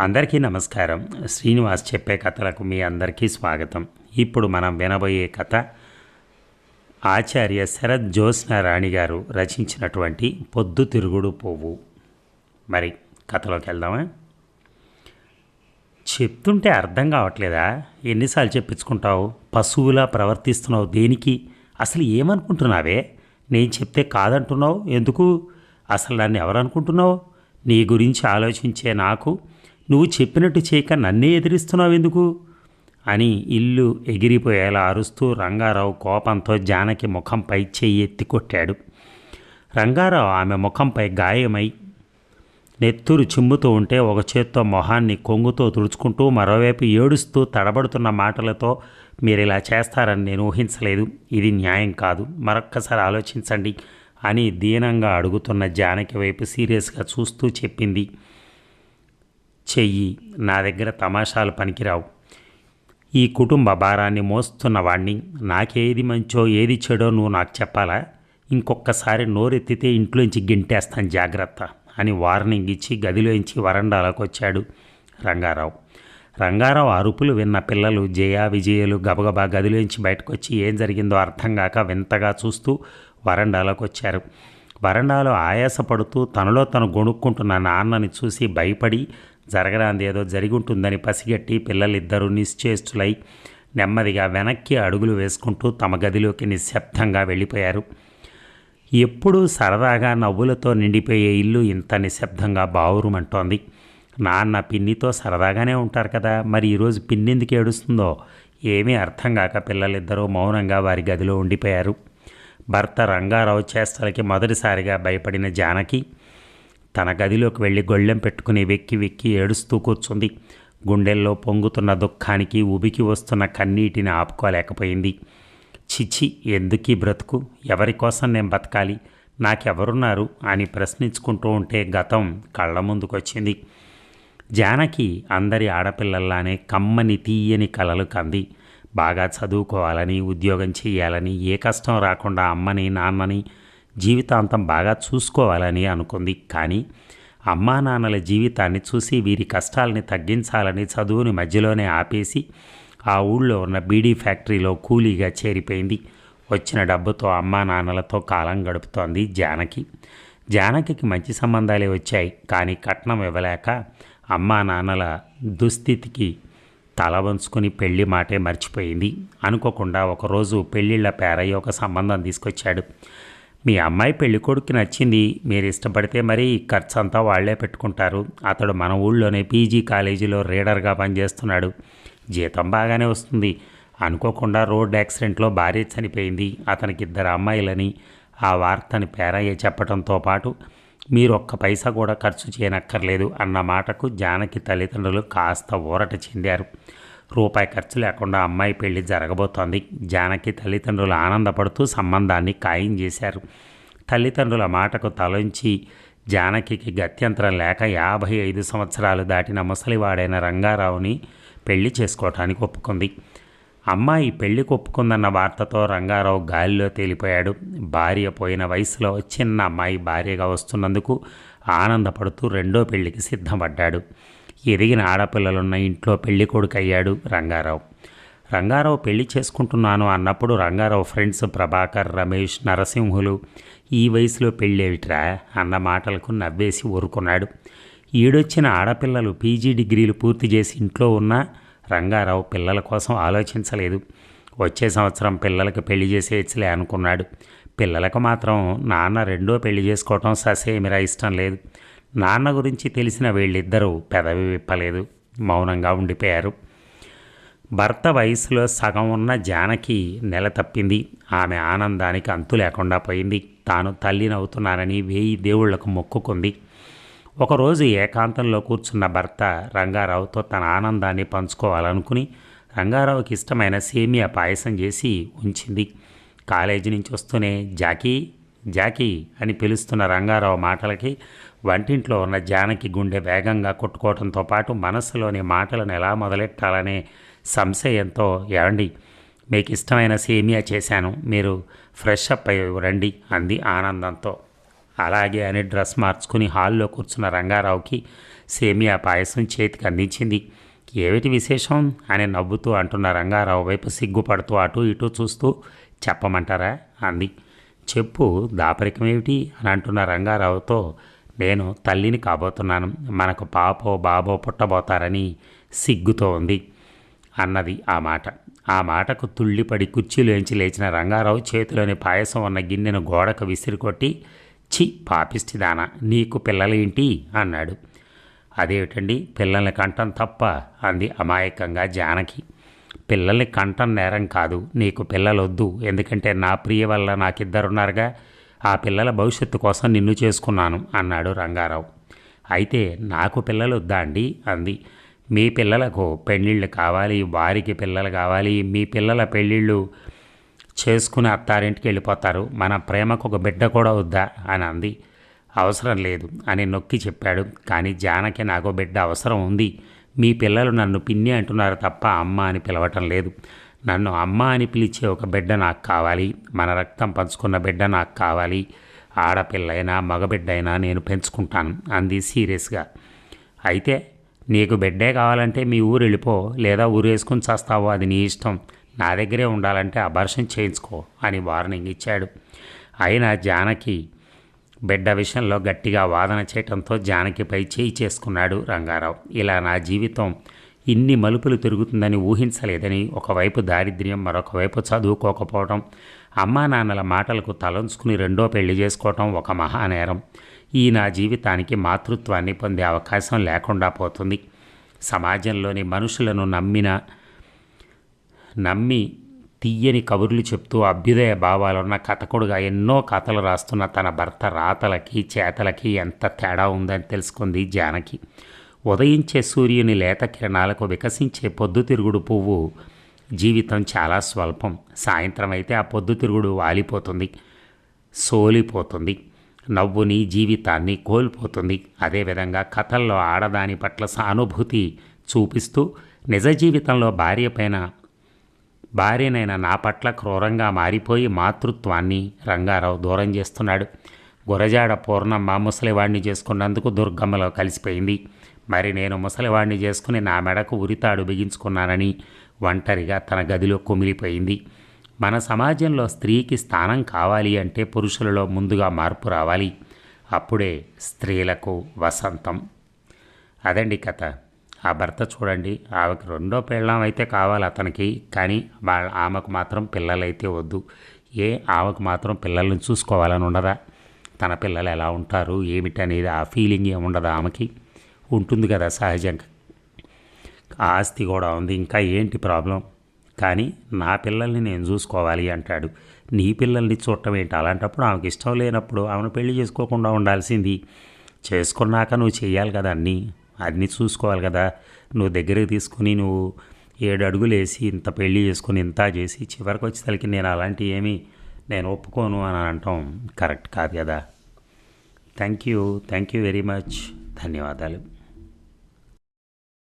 అందరికీ నమస్కారం. శ్రీనివాస్ చెప్పే కథలకు మీ అందరికీ స్వాగతం. ఇప్పుడు మనం వినబోయే కథ ఆచార్య శరత్ జ్యోత్స్న రాణి గారు రచించినటువంటి పొద్దు తిరుగుడు పువ్వు. మరి కథలోకి వెళ్దామా? చెప్తుంటే అర్థం కావట్లేదా? ఎన్నిసార్లు చెప్పించుకుంటావు? పశువులా ప్రవర్తిస్తున్నావు దేనికి? అసలు ఏమనుకుంటున్నావే? నేను చెప్తే కాదంటున్నావు? ఎందుకు? అసలు నన్ను ఎవరనుకుంటున్నావు? నీ గురించి ఆలోచించే నాకు నువ్వు చెప్పినట్టు చేయక నన్నే ఎదిరిస్తున్నావు ఎందుకు అని ఇల్లు ఎగిరిపోయేలా అరుస్తూ రంగారావు కోపంతో జానకి ముఖంపై చెయ్యి ఎత్తి కొట్టాడు. రంగారావు ఆమె ముఖంపై గాయమై నెత్తురు చిమ్ముతూ ఉంటే ఒక చేత్తో మొహాన్ని కొంగుతో తుడుచుకుంటూ మరోవైపు ఏడుస్తూ తడబడుతున్న మాటలతో మీరు ఇలా చేస్తారని నేను ఊహించలేదు. ఇది న్యాయం కాదు. మరొక్కసారి ఆలోచించండి అని దీనంగా అడుగుతున్న జానకి వైపు సీరియస్గా చూస్తూ చెప్పింది. చెయ్యి నా దగ్గర తమాషాలు పనికిరావు. ఈ కుటుంబ భారాన్ని మోస్తున్న వాణ్ణి నాకేది మంచో ఏది చెడో నువ్వు నాకు చెప్పాలా? ఇంకొకసారి నోరెత్తితే ఇంట్లోంచి గింటేస్తాను జాగ్రత్త అని వార్నింగ్ ఇచ్చి గదిలోంచి వరండాలోకి వచ్చాడు రంగారావు. రంగారావు అరుపులు విన్న పిల్లలు జయ విజయలు గబగబా గదిలోంచి బయటకు వచ్చి ఏం జరిగిందో అర్థం కాక వింతగా చూస్తూ వరండాలోకి వచ్చారు. వరండాలో ఆయాసపడుతూ తనలో తను గొణుక్కుంటున్న నాన్నని చూసి భయపడి జరగరాంది ఏదో జరిగి ఉంటుందని పసిగట్టి పిల్లలిద్దరూ నిశ్చేష్టులై నెమ్మదిగా వెనక్కి అడుగులు వేసుకుంటూ తమ గదిలోకి నిశ్శబ్దంగా వెళ్ళిపోయారు. ఎప్పుడూ సరదాగా నవ్వులతో నిండిపోయే ఇల్లు ఇంత నిశ్శబ్దంగా బావురుమంటోంది. నాన్న పిన్నితో సరదాగానే ఉంటారు కదా మరి ఈరోజు పిన్ని ఎందుకు ఏడుస్తుందో? ఏమీ అర్థం కాక పిల్లలిద్దరూ మౌనంగా వారి గదిలో ఉండిపోయారు. భర్త రంగారావు చేష్టలకి మొదటిసారిగా భయపడిన జానకి తన గదిలోకి వెళ్ళి గొళ్ళెం పెట్టుకుని వెక్కి వెక్కి ఏడుస్తూ కూర్చుంది. గుండెల్లో పొంగుతున్న దుఃఖానికి ఉబికి వస్తున్న కన్నీటిని ఆపుకోలేకపోయింది. చిచి ఎందుకీ బ్రతుకు? ఎవరి కోసం నేను బతకాలి? నాకెవరున్నారు? అని ప్రశ్నించుకుంటూ ఉంటే గతం కళ్ళ ముందుకొచ్చింది. జానకి అందరి ఆడపిల్లల్లానే కమ్మని తీయని కలలు కంది. బాగా చదువుకోవాలని ఉద్యోగం చేయాలని ఏ కష్టం రాకుండా అమ్మని నాన్నని జీవితాంతం బాగా చూసుకోవాలని అనుకుంది. కానీ అమ్మా నాన్నల జీవితాన్ని చూసి వీరి కష్టాలని తగ్గించాలని చదువుని మధ్యలోనే ఆపేసి ఆ ఊళ్ళో ఉన్న బీడీ ఫ్యాక్టరీలో కూలీగా చేరిపోయింది. వచ్చిన డబ్బుతో అమ్మా నాన్నలతో కాలం గడుపుతోంది జానకి. జానకికి మంచి సంబంధాలే వచ్చాయి. కానీ కట్నం ఇవ్వలేక అమ్మా నాన్నల దుస్థితికి తల వంచుకుని పెళ్ళి మాటే మర్చిపోయింది. అనుకోకుండా ఒకరోజు పెళ్ళిళ్ళ పేరయ్య ఒక సంబంధం తీసుకొచ్చాడు. మీ అమ్మాయి పెళ్ళికొడుకు నచ్చింది మీరు ఇష్టపడితే మరి ఖర్చు అంతా వాళ్ళే పెట్టుకుంటారు. అతడు మన ఊళ్ళోనే పీజీ కాలేజీలో రీడర్గా పనిచేస్తున్నాడు. జీతం బాగానే వస్తుంది. అనుకోకుండా రోడ్ యాక్సిడెంట్లో భార్య చనిపోయింది. అతనికి ఇద్దరు అమ్మాయిలని ఆ వార్తని పేరయ్య చెప్పడంతో పాటు మీరు ఒక్క పైసా కూడా ఖర్చు చేయనక్కర్లేదు అన్న మాటకు జానకి తల్లిదండ్రులు కాస్త ఊరట చెందారు. రూపాయి ఖర్చు లేకుండా అమ్మాయి పెళ్ళి జరగబోతోంది. జానకి తల్లిదండ్రులు ఆనందపడుతూ సంబంధాన్ని ఖాయం చేశారు. తల్లిదండ్రుల మాటకు తలంచి జానకికి గత్యంతరం లేక యాభై ఐదు సంవత్సరాలు దాటిన ముసలివాడైన రంగారావుని పెళ్ళి చేసుకోవటానికి ఒప్పుకుంది. అమ్మాయి పెళ్ళి ఒప్పుకుందన్న వార్తతో రంగారావు గాలిలో తేలిపోయాడు. భార్య పోయిన వయసులో చిన్న అమ్మాయి భార్యగా వస్తున్నందుకు ఆనందపడుతూ రెండో పెళ్ళికి సిద్ధపడ్డాడు ఎదిగిన ఆడపిల్లలున్న ఇంట్లో పెళ్ళి కొడుకు అయ్యాడు రంగారావు. రంగారావు పెళ్ళి చేసుకుంటున్నాను అన్నప్పుడు రంగారావు ఫ్రెండ్స్ ప్రభాకర్ రమేష్ నరసింహులు ఈ వయసులో పెళ్ళేమిట్రా అన్న మాటలకు నవ్వేసి ఊరుకున్నాడు. ఈడొచ్చిన ఆడపిల్లలు పీజీ డిగ్రీలు పూర్తి చేసి ఇంట్లో ఉన్న రంగారావు పిల్లల కోసం ఆలోచించలేదు. వచ్చే సంవత్సరం పిల్లలకు పెళ్ళి చేసేయచ్చులే అనుకున్నాడు. పిల్లలకు మాత్రం నాన్న రెండో పెళ్ళి చేసుకోవటం ససేమిరా ఇష్టం లేదు. నాన్న గురించి తెలిసిన వీళ్ళిద్దరూ పెదవి విప్పలేదు మౌనంగా ఉండిపోయారు. భర్త వయసులో సగం ఉన్న జానకి నెల తప్పింది. ఆమె ఆనందానికి అంతు లేకుండా పోయింది. తాను తల్లినవుతున్నానని వేయి దేవుళ్ళకు మొక్కుకుంది. ఒకరోజు ఏకాంతంలో కూర్చున్న భర్త రంగారావుతో తన ఆనందాన్ని పంచుకోవాలనుకుని రంగారావుకి ఇష్టమైన సేమియా పాయసం చేసి ఉంచింది. కాలేజీ నుంచి వస్తూనే జాకీ జాకీ అని పిలుస్తున్న రంగారావు మాటలకి వంటింట్లో ఉన్న జానకి గుండె వేగంగా కొట్టుకోవడంతో పాటు మనస్సులోని మాటలను ఎలా మొదలెట్టాలనే సంశయంతో ఏమండి మీకు ఇష్టమైన సేమియా చేశాను మీరు ఫ్రెష్ అప్ అయ్యి రండి అంది ఆనందంతో. అలాగే అని డ్రెస్ మార్చుకుని హాల్లో కూర్చున్న రంగారావుకి సేమియా పాయసం చేతికి అందించింది. ఏమిటి విశేషం? అని నవ్వుతూ అంటున్న రంగారావు వైపు సిగ్గుపడుతూ అటు ఇటు చూస్తూ చెప్పమంటారా? అంది. చెప్పు దాపరికం ఏమిటి? అని అంటున్న రంగారావుతో నేను తల్లిని కాబోతున్నాను. మనకు పాపో బాబో పుట్టబోతారని సిగ్గుతో ఉంది అన్నది ఆ మాట. ఆ మాటకు తుళ్ళిపడి కుర్చీలోంచి లేచిన రంగారావు చేతిలోని పాయసం ఉన్న గిన్నెను గోడకు విసిరికొట్టి చి పాపిష్టిదానా నీకు పిల్లలేంటి? అన్నాడు. అదేమిటండి? పిల్లల్ని కంటం తప్ప అంది అమాయకంగా జానకి. పిల్లల్ని కంటం నేరం కాదు నీకు పిల్లలొద్దు ఎందుకంటే నా ప్రియ వల్ల నాకిద్దరున్నారుగా. ఆ పిల్లల భవిష్యత్తు కోసం నిన్ను చేసుకున్నాను అన్నాడు రంగారావు. అయితే నాకు పిల్లలు వద్దా అండి? అంది. మీ పిల్లలకు పెళ్ళిళ్ళు కావాలి వారికి పిల్లలు కావాలి మీ పిల్లల పెళ్ళిళ్ళు చేసుకుని అత్తారింటికి వెళ్ళిపోతారు. మన ప్రేమకు ఒక బిడ్డ కూడా వద్దా? అని అంది. అవసరం లేదు అని నొక్కి చెప్పాడు. కానీ జానకి నాకు బిడ్డ అవసరం ఉంది. మీ పిల్లలు నన్ను పిన్ని అంటున్నారు తప్ప అమ్మ అని పిలవటం లేదు. నన్ను అమ్మ అని పిలిచే ఒక బిడ్డ నాకు కావాలి మన రక్తం పంచుకున్న బిడ్డ నాకు కావాలి ఆడపిల్లైనా మగబిడ్డైనా నేను పెంచుకుంటాను అంది సీరియస్గా. అయితే నీకు బిడ్డే కావాలంటే మీ ఊరు వెళ్ళిపో లేదా ఊరు వేసుకుని చేస్తావో అది నీ ఇష్టం. నా దగ్గరే ఉండాలంటే అబార్షన్ చేయించుకో అని వార్నింగ్ ఇచ్చాడు. అయినా జానకి బిడ్డ విషయంలో గట్టిగా వాదన చేయటంతో జానకిపై చేయి చేసుకున్నాడు రంగారావు. ఇలా నా జీవితం ఇన్ని మలుపులు తిరుగుతుందని ఊహించలేదని ఒకవైపు దారిద్ర్యం మరొకవైపు చదువుకోకపోవడం అమ్మా నాన్నల మాటలకు తలంచుకుని రెండో పెళ్ళి చేసుకోవటం ఒక మహానేరం. ఈ నా జీవితానికి మాతృత్వాన్ని పొందే అవకాశం లేకుండా పోతుంది. సమాజంలోని మనుషులను నమ్మిన నమ్మి తీయని కబుర్లు చెప్తూ అభ్యుదయ భావాలున్న కథకుడుగా ఎన్నో కథలు రాస్తున్న తన భర్త రాతలకి చేతలకి ఎంత తేడా ఉందని తెలుసుకుంది జానకి. ఉదయించే సూర్యుని లేత కిరణాలకు వికసించే పొద్దుతిరుగుడు పువ్వు. జీవితం చాలా స్వల్పం. సాయంత్రం అయితే ఆ పొద్దుతిరుగుడు వాలిపోతుంది సోలిపోతుంది. నవ్వుని జీవితాన్ని కోల్పోతుంది. అదేవిధంగా కథల్లో ఆడదాని పట్ల సానుభూతి చూపిస్తూ నిజ జీవితంలో భార్య పైన భార్యనైన నా పట్ల క్రూరంగా మారిపోయి మాతృత్వాన్ని రంగారావు దూరం చేస్తున్నాడు. గురజాడ పూర్ణమ్మ ముసలివాడిని చేసుకున్నందుకు దుర్గమ్మలో కలిసిపోయింది. మరి నేను ముసలివాడిని చేసుకుని నా మెడకు ఉరితాడు బిగించుకున్నానని ఒంటరిగా తన గదిలో కుమిలిపోయింది. మన సమాజంలో స్త్రీకి స్థానం కావాలి అంటే పురుషులలో ముందుగా మార్పు రావాలి. అప్పుడే స్త్రీలకు వసంతం. అదండి కథ. ఆ భర్త చూడండి ఆమెకు రెండో పెళ్ళం అయితే కావాలి అతనికి కానీ వాళ్ళ ఆమెకు మాత్రం పిల్లలైతే వద్దు. ఏ ఆమెకు మాత్రం పిల్లల్ని చూసుకోవాలని ఉండదా? తన పిల్లలు ఎలా ఉంటారు ఏమిటి అనేది ఆ ఫీలింగ్ ఏముండదు ఆమెకి. ఉంటుంది కదా సహజంగా. ఆస్తి కూడా ఉంది ఇంకా ఏంటి ప్రాబ్లం కానీ నా పిల్లల్ని నేను చూసుకోవాలి అంటాడు. నీ పిల్లల్ని చూడటం ఏంటి? అలాంటప్పుడు ఆమెకి ఇష్టం లేనప్పుడు ఆమెను పెళ్ళి చేసుకోకుండా ఉండాల్సింది. చేసుకున్నాక నువ్వు చేయాలి కదా అన్నీ. అన్నీ చూసుకోవాలి కదా. నువ్వు దగ్గరికి తీసుకుని నువ్వు ఏడు అడుగులు వేసి ఇంత పెళ్ళి చేసుకుని ఇంత చేసి చివరికి వచ్చేసరికి నేను అలాంటి ఏమీ నేను ఒప్పుకోను అని అనటం కరెక్ట్ కాదు కదా. Thank you thank you very much. ధన్యవాదాలు.